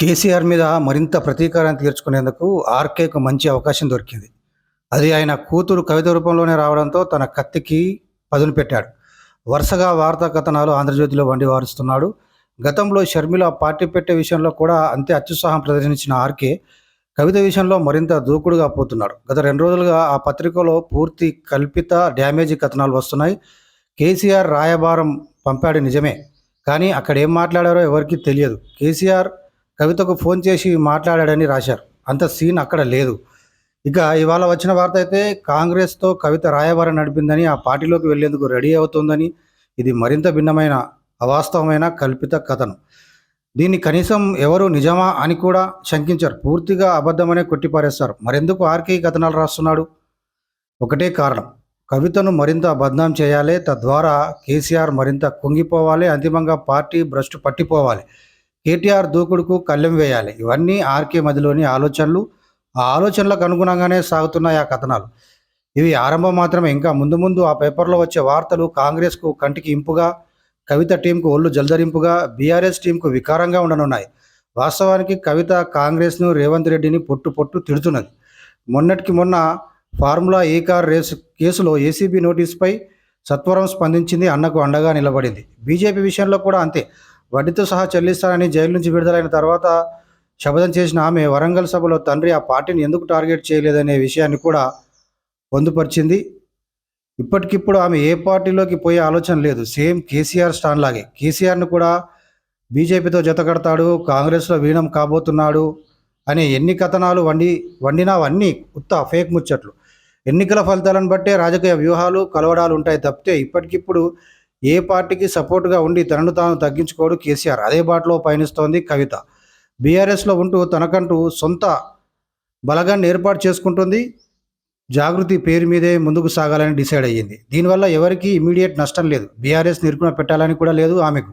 కేసీఆర్ మీద మరింత ప్రతీకారాన్ని తీర్చుకునేందుకు ఆర్కేకు మంచి అవకాశం దొరికింది. అది ఆయన కూతురు కవిత రూపంలోనే రావడంతో తన కత్తికి పదును పెట్టాడు. వరుసగా వార్తా కథనాలు ఆంధ్రజ్యోతిలో వండి వారుస్తున్నాడు గతంలో షర్మిల పార్టీ పెట్టే విషయంలో కూడా అంతే అత్యుత్సాహం ప్రదర్శించిన ఆర్కే కవిత విషయంలో మరింత దూకుడుగా పోతున్నాడు. గత రెండు రోజులుగా ఆ పత్రికలో పూర్తి కల్పిత డ్యామేజీ కథనాలు వస్తున్నాయి. కేసీఆర్ రాయబారం పంపాడు నిజమే. కానీ అక్కడ ఏం మాట్లాడారో ఎవరికీ తెలియదు. కేసీఆర్ కవితకు ఫోన్ చేసి మాట్లాడాడని రాశారు. అంత సీన్ అక్కడ లేదు. ఇక ఇవాళ వచ్చిన వార్త అయితే కాంగ్రెస్తో కవిత రాయబారం నడిపిందని ఆ పార్టీలోకి వెళ్ళేందుకు రెడీ అవుతుందని. ఇది మరింత భిన్నమైన అవాస్తవమైన కల్పిత కథనం. దీన్ని కనీసం ఎవరు నిజమా అని కూడా శంకించారు. పూర్తిగా అబద్ధమనే కొట్టిపారేస్తారు. మరెందుకు ఆర్కే కథనాలు రాస్తున్నాడు? ఒకటే కారణం. కవితను మరింత బద్నాం చేయాలి తద్వారా కేసీఆర్ మరింత కుంగిపోవాలి అంతిమంగా పార్టీ భ్రష్టు పట్టిపోవాలి. కేటీఆర్ దూకుడుకు కళ్ళెం వేయాలి. ఇవన్నీ ఆర్కే మదిలోని ఆలోచనలు. ఆ ఆలోచనలకు అనుగుణంగానే సాగుతున్నాయి ఆ కథనాలు. ఇవి ఆరంభం మాత్రమే. ఇంకా ముందు ముందు ఆ పేపర్లో వచ్చే వార్తలు కాంగ్రెస్కు కంటికి ఇంపుగా కవిత టీంకు ఒళ్ళు జల్దరింపుగా బీఆర్ఎస్ టీంకు వికారంగా ఉండనున్నాయి. వాస్తవానికి కవిత కాంగ్రెస్ను రేవంత్ రెడ్డిని పొట్టు పొట్టు తిడుతున్నది. మొన్నటికి మొన్న ఫార్ములా ఏ కార్ రేసు కేసులో ఏసీబీ నోటీసుపై సత్వరం స్పందించింది. అన్నకు అండగా నిలబడింది. బీజేపీ విషయంలో కూడా అంతే. వడ్డీతో సహా చెల్లిస్తానని జైలు నుంచి విడుదలైన తర్వాత శపథం చేసిన ఆమె వరంగల్ సభలో తండ్రి ఆ పార్టీని ఎందుకు టార్గెట్ చేయలేదనే విషయాన్ని కూడా పొందుపరిచింది. ఇప్పటికిప్పుడు ఆమె ఏ పార్టీలోకి పోయే ఆలోచన లేదు. సేమ్ కేసీఆర్ స్టాన్ లాగే. కేసీఆర్ను కూడా బీజేపీతో జతకడతాడు కాంగ్రెస్లో వీణం కాబోతున్నాడు అనే ఎన్ని కథనాలు వండి వండినావన్నీ ఉత్త ఫేక్ ముచ్చట్లు. ఎన్నికల ఫలితాలను బట్టే రాజకీయ వ్యూహాలు కలవడాలు ఉంటాయి తప్పితే ఇప్పటికిప్పుడు ఏ పార్టీకి సపోర్ట్గా ఉండి తనను తాను తగ్గించుకోడు కేసీఆర్. అదే బాటలో పయనిస్తోంది కవిత. బీఆర్ఎస్లో ఉంటూ తనకంటూ సొంత బలగాన్ని ఏర్పాటు చేసుకుంటుంది. జాగృతి పేరు మీదే ముందుకు సాగాలని డిసైడ్ అయ్యింది. దీనివల్ల ఎవరికీ ఇమీడియట్ నష్టం లేదు. బీఆర్ఎస్ నిరుకున పెట్టాలని కూడా లేదు ఆమెకు.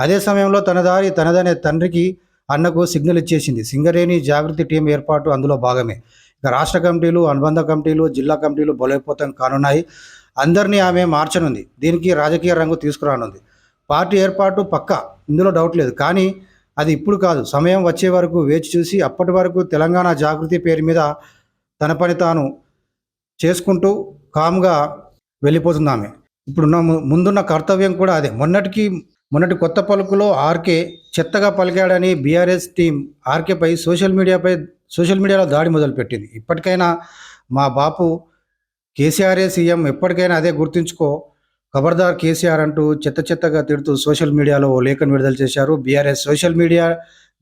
అదే సమయంలో తన దారి తనదనే తండ్రికి అన్నకు సిగ్నల్ ఇచ్చేసింది. సింగరేణి జాగృతి టీం ఏర్పాటు అందులో భాగమే. ఇక రాష్ట్ర కమిటీలు అనుబంధ కమిటీలు జిల్లా కమిటీలు బలోపేతం కానున్నాయి. అందరినీ ఆమె మార్చనుంది. దీనికి రాజకీయ రంగు తీసుకురానుంది. పార్టీ ఏర్పాటు పక్క. ఇందులో డౌట్ లేదు. కానీ అది ఇప్పుడు కాదు. సమయం వచ్చే వరకు వేచి చూసి అప్పటి వరకు తెలంగాణ జాగృతి పేరు మీద తన పని తాను చేసుకుంటూ కామ్గా వెళ్ళిపోతుంది ఆమె. ఇప్పుడున్న ము- ముందున్న కర్తవ్యం కూడా అదే. మొన్నటికి మొన్నటి కొత్త పలుకులో ఆర్కే చెత్తగా పలికాడని బీఆర్ఎస్ టీం ఆర్కేపై సోషల్ మీడియాపై సోషల్ మీడియాలో దాడి మొదలుపెట్టింది. ఇప్పటికైనా మా బాపు కేసీఆర్ఏ సీఎం ఎప్పటికైనా అదే గుర్తుంచుకో. ఖబర్దార్ కేసీఆర్ అంటూ చెత్త చెత్తగా తిడుతూ సోషల్ మీడియాలో ఓ లేఖను విడుదల చేశారు. బీఆర్ఎస్ సోషల్ మీడియా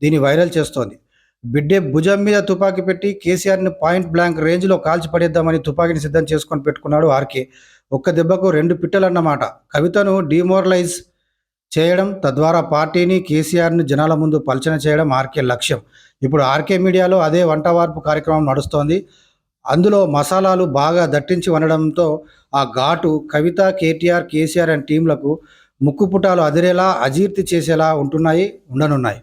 దీన్ని వైరల్ చేస్తోంది. బిడ్డే భుజం మీద తుపాకీ పెట్టి కేసీఆర్ని పాయింట్ బ్లాంక్ రేంజ్లో కాల్చి పడేద్దామని తుపాకీని సిద్ధం చేసుకొని పెట్టుకున్నాడు ఆర్కే. ఒక్క దెబ్బకు రెండు పిట్టలన్నమాట. కవితను డిమోరలైజ్ చేయడం తద్వారా పార్టీని కేసీఆర్ని జనాల ముందు పలచన చేయడం ఆర్కే లక్ష్యం. ఇప్పుడు ఆర్కే మీడియాలో అదే వంట వార్పు కార్యక్రమం నడుస్తోంది. అందులో మసాలాలు బాగా దట్టించి వండడంతో ఆ ఘాటు కవిత కేటీఆర్ కేసీఆర్ అండ్ టీంలకు ముక్కుపుటాలు అదిరేలా అజీర్తి చేసేలా ఉంటున్నాయి ఉండనున్నాయి.